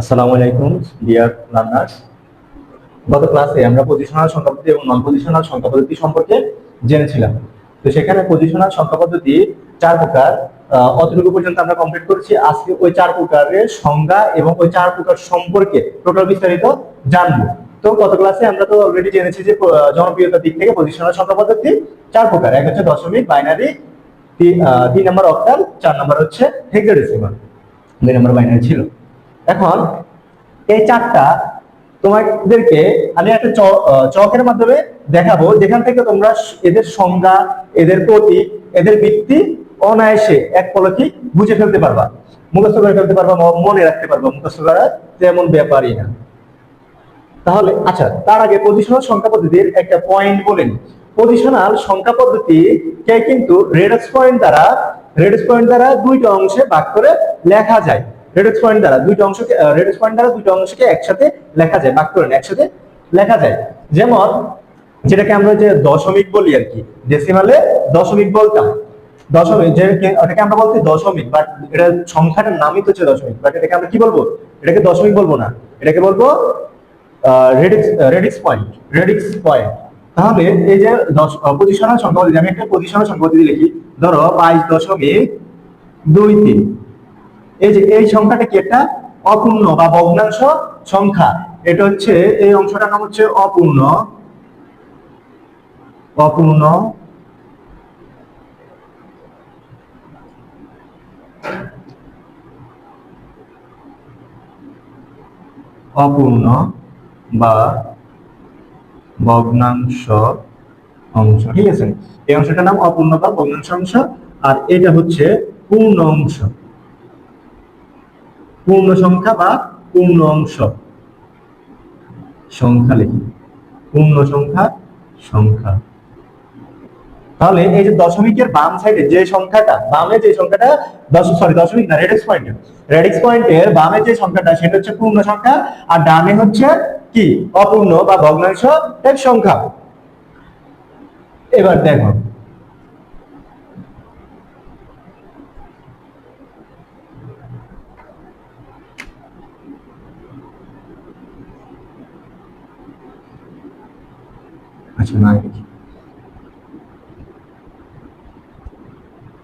আসসালামু আলাইকুম, dear learners. গত ক্লাসে আমরা পজিশনাল সংখ্যা পদ্ধতি এবং নন পজিশনাল সংখ্যা পদ্ধতি সম্পর্কে জেনেছিলাম। তো সেখানে পজিশনাল সংখ্যা পদ্ধতি চার প্রকার অতটুকু পর্যন্ত আমরা কমপ্লিট করছি। আজকে ওই চার প্রকারের সংজ্ঞা এবং ওই চার প্রকার সম্পর্কে টোটাল বিস্তারিত জানব। তো গত ক্লাসে আমরা তো অলরেডি জেনেছি যে জনপ্রিয়তার দিক থেকে পজিশনাল সংখ্যা পদ্ধতি চার প্রকার। এক হচ্ছে দশমিক বাইনারি তিন নম্বর অক্টাল চার নম্বর হচ্ছে হেক্সাডেসিমাল দুই নম্বর বাইনারি ছিল। এখন এই চারটা তোমাদেরকে আমি একটা চকের মাধ্যমে দেখাবো, যেখান থেকে তোমরা এদের সংজ্ঞা, এদের প্রতীক, এদের ভিত্তি অনায়াসে এক পলকে বুঝে ফেলতে পারবা, মুখস্থ করে ফেলতে পারবা মনে রাখতে পারবা মুখস্থ করা তেমন ব্যাপারই না। তাহলে আচ্ছা তার আগে পজিশনাল সংখ্যা পদ্ধতির একটা পয়েন্ট বলেন পজিশনাল সংখ্যা পদ্ধতি কে কিন্তু রেডক্স পয়েন্ট দ্বারা রেডক্স পয়েন্ট দ্বারা দুইটা অংশে ভাগ করে লেখা যায়। রেডক্স পয়েন্ট দ্বারা দুইটা অংশকে রেডক্স পয়েন্ট দ্বারা দুইটা অংশকে একসাথে লেখা যায় ভাগ করে একসাথে লেখা যায়। যেমন, যেটাকে আমরা যে দশমিক বলি আর কি ডেসিমালে দশমিক বলতাম। দশমিক, যে ওটাকে আমরা বলতে দশমিক বাট এটা সংখ্যাটার নামই তো হচ্ছে দশমিক বাট এটাকে আমরা কি বলব? এটাকে দশমিক বলব না, এটাকে বলব radix radix point radix point তাহলে এই যে দশ পজিশনাল সংখ্যা আমি একটা পজিশনাল সংখ্যা পদ্ধতি লিখি, ধরো বাইশ দশমিক দুই তিন। এই যে, এই সংখ্যাটা কি একটা? অপূর্ণ বা ভগ্নাংশ সংখ্যা। এটা হচ্ছে, এই অংশটার নাম হচ্ছে অপূর্ণ। অপূর্ণ। অপূর্ণ বা ভগ্নাংশ অংশ। ঠিক আছে? এই অংশটার নাম অপূর্ণ বা ভগ্নাংশ অংশ। আর এটা হচ্ছে পূর্ণ অংশ। পূর্ণ সংখ্যা বা পূর্ণ অংশ? সংখ্যা লিখি। পূর্ণ সংখ্যা সংখ্যা। তাহলে এই যে দশমিকের বাম সাইডে যে সংখ্যাটা, বামে যে সংখ্যাটা, দশ সরি দশমিক না রেডিক্স পয়েন্ট রেডিক্স পয়েন্টের বামে যে সংখ্যাটা, সেটা হচ্ছে পূর্ণ সংখ্যা, আর ডানে হচ্ছে কি? অপূর্ণ বা ভগ্নাংশ সংখ্যা। এবার দেখো আচ্ছা না দেখি।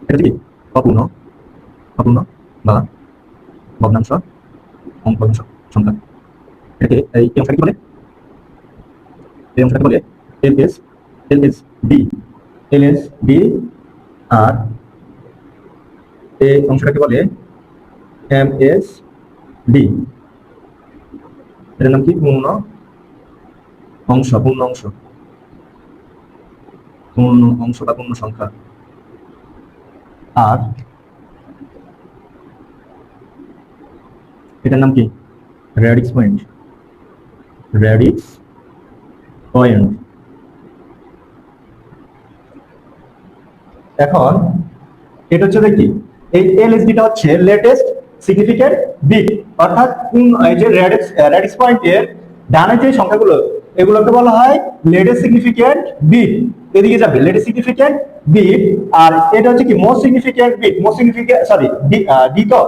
এটা কি? অপূর্ণ। অপূর্ণ। বা ভগ্নাংশ। অঙ্ক সংখ্যা। এটাকে এই কি বলে? এই অংশটাকে বলে L S L S D L S D আর এই অংশটাকে বলে এম এস ডি এটার নাম কি? পূর্ণ অংশ পূর্ণ অংশ। পূর্ণ অংশ বা পূর্ণ সংখ্যা। আর এটার নাম কি? রেডিক্স পয়েন্ট রেডিক্স পয়েন্ট এখন এটা হচ্ছে কি এই এলএসডিটা হচ্ছে লেটেস্ট সিগনিফিকেন্ট বিট অর্থাৎ এই যে রেডিক্স রেডিক্স পয়েন্টের ডানে যে সংখ্যাগুলো এগুলোকে বলা হয় লেটেস্ট সিগনিফিকেন্ট বিট এদিকে যাবে লেটেস্ট সিগনিফিকেন্ট বিট আর এটা হচ্ছে কি most significant bit most significant sorry D তো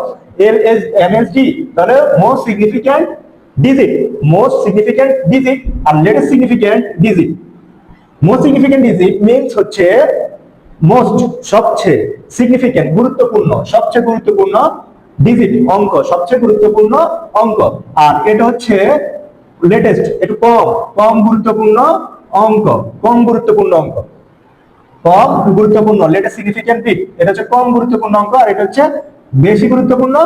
L S M S D তাহলে most significant digit most significant digit আর latest significant digit most significant digit means হচ্ছে most সবচেয়ে significant গুরুত্বপূর্ণ, সবচেয়ে গুরুত্বপূর্ণ ডিজিট অঙ্ক, সবচেয়ে গুরুত্বপূর্ণ অঙ্ক। আর এটা হচ্ছে লেটেস্ট একটু কম কম গুরুত্বপূর্ণ অঙ্ক, কম গুরুত্বপূর্ণ অঙ্ক। কম গুরুত্বপূর্ণ লেটেস্ট সিগনিফিকেন্ট বিট এটা হচ্ছে কম গুরুত্বপূর্ণ অঙ্ক, আর এটা হচ্ছে বেশি গুরুত্বপূর্ণ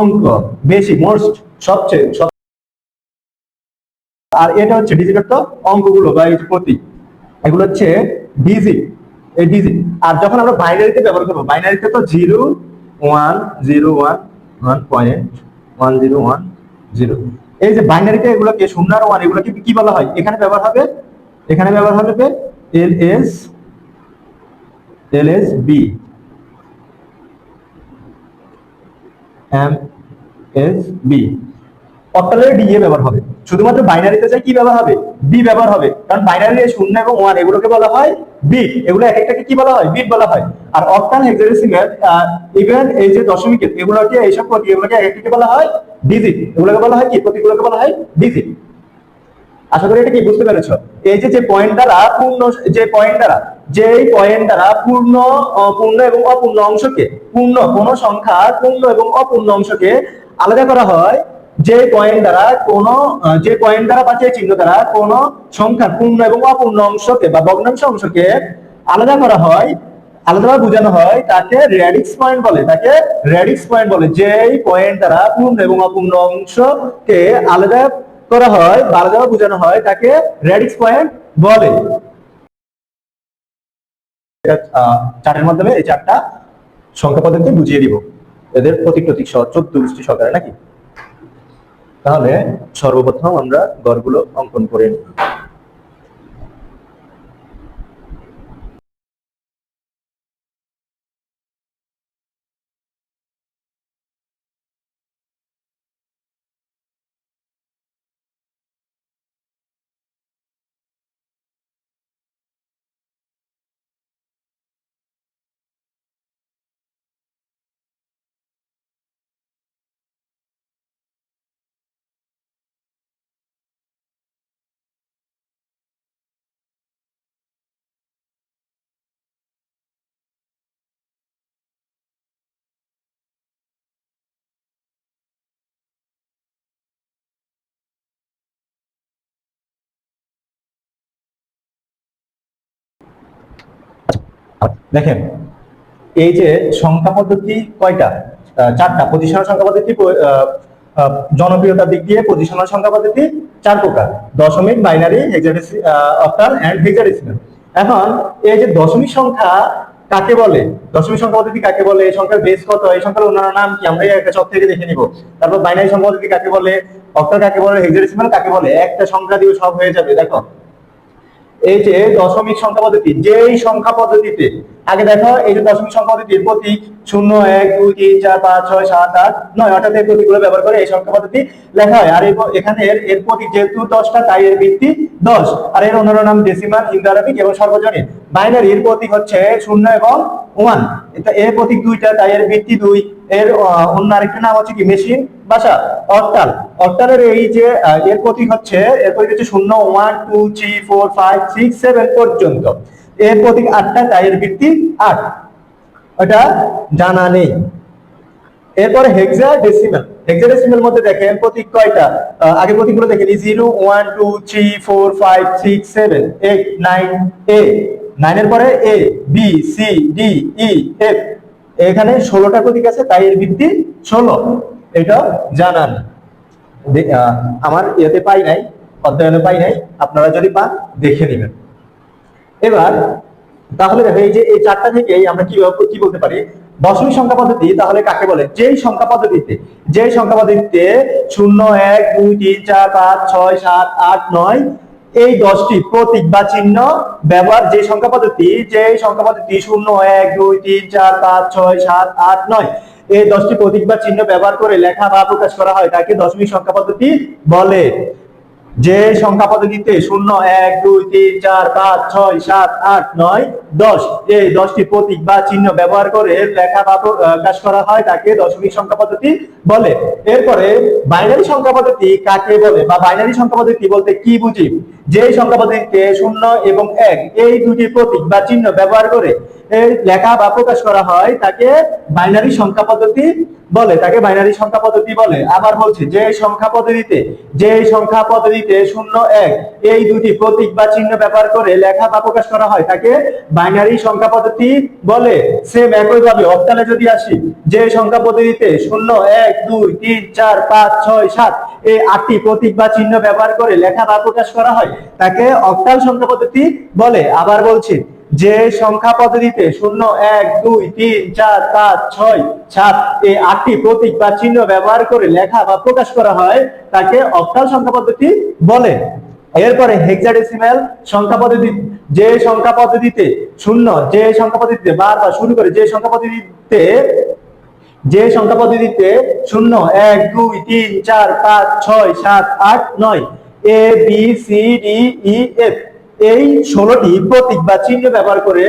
অঙ্ক, বেশি মোস্ট সবচেয়ে, সব আর এটা হচ্ছে ডিজিটের তো অঙ্কগুলো বা এই প্রতীক এগুলো হচ্ছে ডিজিট এই ডিজিট আর যখন আমরা বাইনারিতে ব্যবহার করব বাইনারিতে তো zero one zero one one point one zero one zero এই যে বাইনারিতে এগুলোকে শূন্য আর ওয়ান এগুলোকে কি বলা হয়? এখানে ব্যবহার হবে, এখানে ব্যবহার হবে L S L S B. M S B. অক্টালের D এ ব্যবহার হবে। শুধুমাত্র বাইনারিতে চাই কি ব্যবহার হবে? বি ব্যবহার হবে। কারণ বাইনারি শূন্য এবং ওয়ান এগুলোকে বলা হয় বিট এগুলো এক একটাকে কি বলা হয়? বিট বলা হয়। আর অক্টাল হেক্সাডেসিমাল ইভেন এই যে দশমিক এগুলোকে এইসব এগুলোকে এক একটাকে বলা হয় ডিজিট এগুলোকে বলা হয় কি? প্রতীকগুলোকে বলা হয় ডিজিট আশা করি এটা কি বুঝতে পেরেছ? এই যে যে পয়েন্ট দ্বারা পূর্ণ, যে পয়েন্ট দ্বারা যে পয়েন্ট দ্বারা পূর্ণ পূর্ণ এবং অপূর্ণ অংশকে, পূর্ণ, কোন সংখ্যা পূর্ণ এবং অপূর্ণ অংশকে আলাদা করা হয় যে পয়েন্ট দ্বারা কোন যে পয়েন্ট দ্বারা বা যে চিহ্ন দ্বারা কোন সংখ্যার পূর্ণ এবং অপূর্ণ অংশকে বা ভগ্নাংশ অংশকে আলাদা করা হয়, আলাদাভাবে বোঝানো হয়, তাকে রেডিক্স পয়েন্ট বলে। তাকে রেডিক্স পয়েন্ট বলে। যেই পয়েন্ট দ্বারা পূর্ণ এবং অপূর্ণ অংশকে আলাদা করা হয় বা আলাদাভাবে বোঝানো হয়, তাকে রেডিক্স পয়েন্ট বলে। চার্টের মাধ্যমে এই চারটা সংখ্যা পদ্ধতি বুঝিয়ে দিব। এদের প্রতীক প্রতীক সহ চোদ্দ গোষ্ঠী সহকারে নাকি? তাহলে সর্বপ্রথম আমরা গড়গুলো অঙ্কন করে নিই দেখেন, এই যে সংখ্যা পদ্ধতি কয়টা? চারটা। পজিশনাল সংখ্যা পদ্ধতি জনপ্রিয়তার দিক দিয়ে পজিশনাল সংখ্যা পদ্ধতি চার প্রকার। দশমিক বাইনারি হেক্সাডেসিমাল এখন, এই যে দশমিক সংখ্যা কাকে বলে? দশমিক সংখ্যা পদ্ধতি কাকে বলে? এই সংখ্যার বেস কত? এই সংখ্যার অন্যান্য নাম কি? আমরা একটা চক থেকে দেখে নিব। তারপর বাইনারি সংখ্যা পদ্ধতি কাকে বলে? অক্টাল কাকে বলে? হেক্সাডেসিমাল কাকে বলে? একটা সংখ্যা দিয়ে সব হয়ে যাবে, দেখো। এই যে দশমিক সংখ্যা পদ্ধতি, যেই সংখ্যা পদ্ধতিতে, আগে দেখো, এই যে দশমিক সংখ্যা পদ্ধতির প্রতি শূন্য, এক, দুই, তিন, চার, পাঁচ, ছয়, সাত, আট, নয়, অর্থাৎ এই প্রতীকগুলো ব্যবহার করে এই সংখ্যা পদ্ধতি লেখা হয়। আর এখানে এর প্রতীক যেহেতু দশটা, তাই এর ভিত্তি দশ। আর এর অন্যান্য নাম ডেসিমাল ইন্দো আরবিক এবং সর্বজনীন। বাইনারির প্রতীক হচ্ছে শূন্য এবং ওয়ান এটা এর প্রতীক দুইটা, তাই এর ভিত্তি দুই। এর অন্য আরেকটা নাম হচ্ছে কি? মেশিন ভাষা অর্টাল অর্টালের এই যে এর প্রতীক হচ্ছে, এর প্রতীক হচ্ছে শূন্য one two three four five six seven পর্যন্ত। এর প্রতীক আটটা, তাই এর ভিত্তি আট। ওটা জানা নেই। এরপরে হেক্সা ডেসিমাল হেক্সা ডেসিমাল মধ্যে দেখেন প্রতীক কয়টা? আগে প্রতীকগুলো দেখেন। Zero one two three four five six seven eight nine এ নাইনের পরে A B C D E F এখানে ষোলোটা প্রতীক আছে, তাই এর ভিত্তি ষোলো। এটা জানান। আমার ইয়েতে পাই নাই, অধ্যয়নে পাই নাই, আপনারা যদি পান, দেখে নেবেন। এবার, তাহলে দেখো এই যে এই চারটা থেকেই আমরা কি কি বলতে পারি? দশমিক সংখ্যা পদ্ধতি, তাহলে কাকে বলে? যেই সংখ্যা পদ্ধতিতে, যেই সংখ্যা পদ্ধতিতে শূন্য, এক, দুই, তিন, চার, পাঁচ, ছয়, সাত, আট, নয়, এই দশটি প্রতীক বা চিহ্ন ব্যবহার যে সংখ্যা পদ্ধতি যে সংখ্যা পদ্ধতি শূন্য, এক, দুই, তিন, চার, পাঁচ, ছয়, সাত, আট, নয়, এই দশটি প্রতীক বা চিহ্ন ব্যবহার করে লেখা বা প্রকাশ করা হয়, তাকে দশমিক সংখ্যা পদ্ধতি বলে। যে সংখ্যা পদ্ধতিতে শূন্য, এক, দুই, তিন, চার, পাঁচ, ছয়, সাত, আট, নয়, দশ, এই দশটি প্রতীক বা চিহ্ন ব্যবহার করে লেখা বা প্রকাশ করা হয় তাকে দশমিক সংখ্যা পদ্ধতি বলে। এরপরে বাইনারি সংখ্যা পদ্ধতি কাকে বলে বা বাইনারি সংখ্যা পদ্ধতি বলতে কি বুঝি? যে সংখ্যা পদ্ধতিতে শূন্য এবং এক, এই দুটি প্রতীক বা চিহ্ন ব্যবহার করে লেখা বা প্রকাশ করা হয়, তাকে বাইনারি সংখ্যা পদ্ধতি বলে, তাকে বাইনারি সংখ্যা পদ্ধতি বলে। আবার বলছি, যে সংখ্যা পদ্ধতিতে, যে সংখ্যা পদ্ধতিতে শূন্য এক, এই দুটি প্রতীক বা চিহ্ন ব্যবহার করে লেখা বা প্রকাশ করা হয়, তাকে বাইনারি সংখ্যা পদ্ধতি বলে। সেম একইভাবে অক্টালে যদি আসি, যে সংখ্যা পদ্ধতিতে শূন্য এক, দুই, তিন, চার, পাঁচ, ছয়, সাত, এই আটটি প্রতীক বা চিহ্ন ব্যবহার করে লেখা বা প্রকাশ করা হয়, তাকে অক্টাল সংখ্যা পদ্ধতি বলে। আবার বলছি যে সংখ্যা পদ্ধতিতে শূন্য, এক, দুই, তিন, চার, পাঁচ, ছয়, সাত এই আটটি প্রতীক বা চিহ্ন ব্যবহার করে লেখা বা প্রকাশ করা হয়, তাকে অক্টাল সংখ্যা পদ্ধতি বলে। এরপরে হেক্সাডেসিমাল সংখ্যা পদ্ধতি, যে সংখ্যা পদ্ধতিতে শূন্য, যে সংখ্যা পদ্ধতিতে বারবার শুরু করে, যে সংখ্যা পদ্ধতিতে, যে সংখ্যা পদ্ধতিতে শূন্য, এক, দুই, তিন, চার, পাঁচ, ছয়, সাত, আট, নয়, A, B, C, D, E, F এই ষোলোটি প্রতীক বা চিহ্ন ব্যবহার করে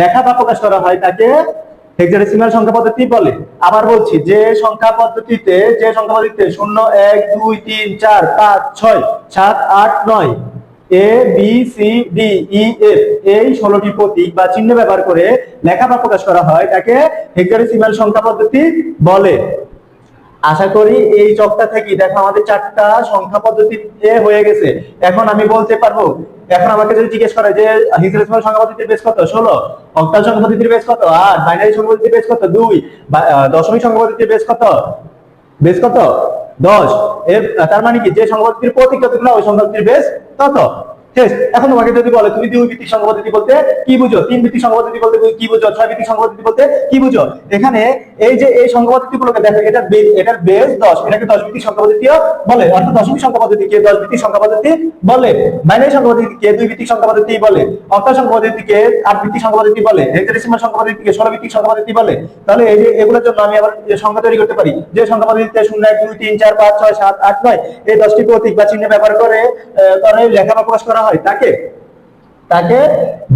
লেখা বা প্রকাশ করা হয় তাকে হেক্সাডেসিমাল সংখ্যা পদ্ধতি বলে। আবার বলছি, যে সংখ্যা পদ্ধতিতে, যে সংখ্যা পদ্ধতিতে শূন্য, এক, দুই, তিন, চার, পাঁচ, ছয়, সাত, আট, নয়, A, B, C, D, E, F, এই ষোলোটি প্রতীক বা চিহ্ন ব্যবহার করে লেখা বা প্রকাশ করা হয় তাকে হেক্সাডেসিমাল সংখ্যা পদ্ধতি বলে। আশা করি এই চকটা থেকে দেখো, আমাদের চারটা সংখ্যা পদ্ধতিতে হয়ে গেছে। এখন আমি বলতে পারব এখন আমাকে যদি জিজ্ঞেস করে যে হিজরেসমাল সংখ্যা পদ্ধতির বেশ কত? ষোলো। অক্টাল সংখ্যা পদ্ধতির বেশ কত? আট। বাইনারি সংখ্যা পদ্ধতির বেশ কত? দুই। দশমিক সংখ্যা পদ্ধতির বেশ কত? বেশ কত? দশ। এর, তার মানে কি? যে সংখ্যা পদ্ধতির প্রতীক কতগুলো ওই সংখ্যা বেশ তত শেষ। এখন তোমাকে যদি বলে, তুমি দুই ভিত্তিক সংখ্যা পদ্ধতি বলতে কি বুঝো? তিন ভিত্তিক সংখ্যা পদ্ধতি বলতে কি বুঝো? ছয় ভিত্তিক সংখ্যা পদ্ধতি বলতে কি বুঝো? এখানে এই যে এই সংখ্যা পদ্ধতি গুলোকে দেখো, এটার এটার বেস দশ। এটাকে দশ ভিত্তিক সংখ্যা পদ্ধতিও বলে। অর্থাৎ দশমিক সংখ্যা পদ্ধতিকে দশ ভিত্তিক সংখ্যা পদ্ধতি বলে? বাইনারি সংখ্যা পদ্ধতিকে দুই ভিত্তিক সংখ্যা পদ্ধতি বলে? অক্টাল সংখ্যা পদ্ধতিকে আট ভিত্তিক সংখ্যা পদ্ধতি বলে? হেক্সাডেসিমাল সংখ্যা পদ্ধতিকে ষোলো ভিত্তিক সংখ্যা পদ্ধতি বলে? তাহলে এই যে এগুলোর জন্য আমি আবার সংখ্যা তৈরি করতে পারি, যে সংখ্যা পদ্ধতিতে শূন্য, এক, দুই, তিন, চার, পাঁচ, ছয়, সাত, আট, নয়, এই দশটি প্রতীক বা চিহ্ন ব্যবহার করে লেখা বা প্রকাশ করা তাকে? তাকে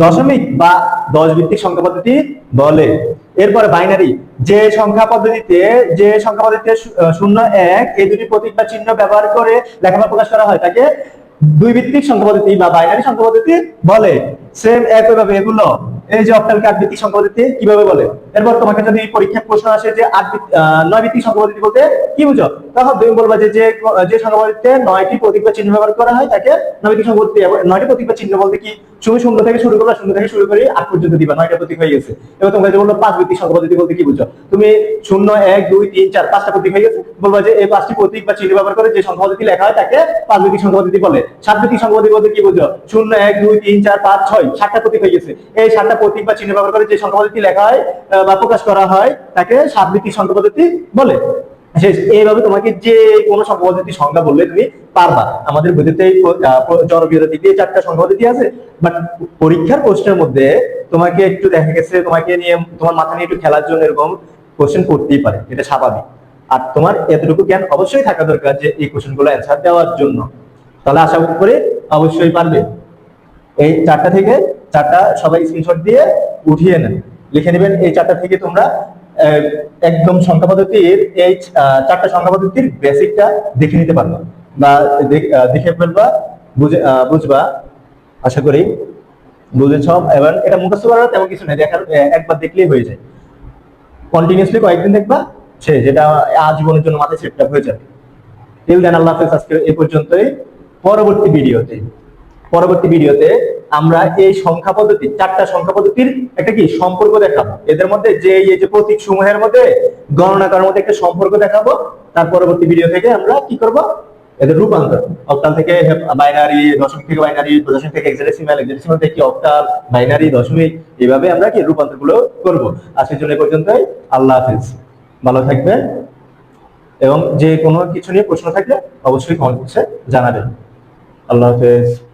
দশমিক বা দশ ভিত্তিক সংখ্যা পদ্ধতি বলে। এরপরে বাইনারি যে সংখ্যা পদ্ধতিতে, যে সংখ্যা পদ্ধতিতে শূন্য এক, এই দুটি প্রতীক বা চিহ্ন ব্যবহার করে লেখাপড়া প্রকাশ করা হয়, তাকে দুই ভিত্তিক সংখ্যা পদ্ধতি বা বাইনারি সংখ্যা পদ্ধতি বলে। সেম একইভাবে এগুলো এই যে অক্টালকে আট ভিত্তিক সংখ্যা পদ্ধতি কীভাবে বলে? এরপর তোমাকে যদি পরীক্ষায় প্রশ্ন আসে যে আট নয় ভিত্তিক সংখ্যা পদ্ধতি বলতে কি বুঝো? তখন তুমি বলবা যে যে সংখ্যা পদ্ধতিতে নয়টি প্রতীক বা চিহ্ন ব্যবহার করা হয়, তাকে নয় ভিত্তিক সংখ্যা পদ্ধতি নয়টি প্রতীক বা চিহ্ন বলতে কি? শুধু শূন্য থেকে শুরু করবা, শূন্য থেকে শুরু করে আট পর্যন্ত দিবা, নয়টা প্রতীক হয়ে গেছে। এবার তোমাকে বলল পাঁচ ভিত্তিক সংখ্যা পদ্ধতি বলতে কি বুঝো? তুমি শূন্য, এক, দুই, তিন, চার, পাঁচটা প্রতীক হয়ে গেছে। বলবা যে এই পাঁচটি প্রতীক বা চিহ্ন ব্যবহার করে যে সংখ্যা পদ্ধতি লেখা হয়, তাকে পাঁচ ভিত্তিক সংখ্যা পদ্ধতি বলে। সাত ভিত্তিক সংখ্যা পদ্ধতি বলতে কি বুঝো? শূন্য, এক, দুই, তিন, চার, পাঁচ, ছয়, সাতটা প্রতীক হয়ে গেছে। এই সাতটা প্রতীক বা চিহ্ন ব্যবহার করে যে সংখ্যা পদ্ধতি লেখা হয় বা প্রকাশ করা হয়, তাকে সাত ভিত্তিক সংখ্যা পদ্ধতি বলে এইভাবে তোমাকে যে কোনো সংখ্যা পদ্ধতি সংখ্যা বললে তুমি পারবা। আমাদের বইতে জনপ্রিয়তা দিক দিয়ে চারটা সংখ্যা পদ্ধতি আছে বাট পরীক্ষার প্রশ্নের মধ্যে তোমাকে একটু দেখা গেছে, তোমাকে নিয়ে, তোমার মাথা নিয়ে একটু খেলার জন্য এরকম কোশ্চেন করতেই পারে, এটা স্বাভাবিক। আর তোমার এতটুকু জ্ঞান অবশ্যই থাকা দরকার যে এই কোশ্চেনগুলো অ্যান্সার দেওয়ার জন্য। তাহলে আশা করি অবশ্যই পারবে। এই চারটা থেকে চারটা সবাই স্ক্রিনশট দিয়ে উঠিয়ে নেন। লিখে নেবেন, এই চারটা থেকে তোমরা একদম সংখ্যা পদ্ধতির, এই চারটা সংখ্যা পদ্ধতির বেসিকটা দেখে নিতে পারবা বা দেখে ফেলবা, বুঝে বুঝবা। আশা করি বুঝেছ। এবার এটা মুখস্থ করার তেমন কিছু নেই, দেখার একবার দেখলেই হয়ে যায়। কন্টিনিউসলি কয়েকদিন দেখবা সে যেটা আজীবনের জন্য মাথায় সেটটা হয়ে যাবে। টিল দেন আল্লাহ হাফেজ। আজকে এ পর্যন্তই। পরবর্তী ভিডিওতে পরবর্তী ভিডিওতে আমরা এই সংখ্যা পদ্ধতি, চারটা সংখ্যা পদ্ধতির একটা কি সম্পর্ক দেখাবো। এদের মধ্যে যে এই যে প্রতীক সমূহের মধ্যে গণনা করার মধ্যে একটা সম্পর্ক দেখাবো, তার পরবর্তী ভিডিও থেকে আমরা কি করব? এদের রূপান্তর। অক্টাল থেকে বাইনারি, দশমিক থেকে বাইনারি, দশমিক থেকে এক্সাডেসিমাল এক্সাডেসিমাল থেকে অক্টাল, বাইনারি, দশমিক এইভাবে আমরা কি রূপান্তরগুলো করব আজকের জন্য এ পর্যন্তই। আল্লাহ হাফেজ। ভালো থাকবেন। এবং যে কোনো কিছু নিয়ে প্রশ্ন থাকলে অবশ্যই কমেন্ট বক্সে জানাবেন। আল্লাহ হাফেজ।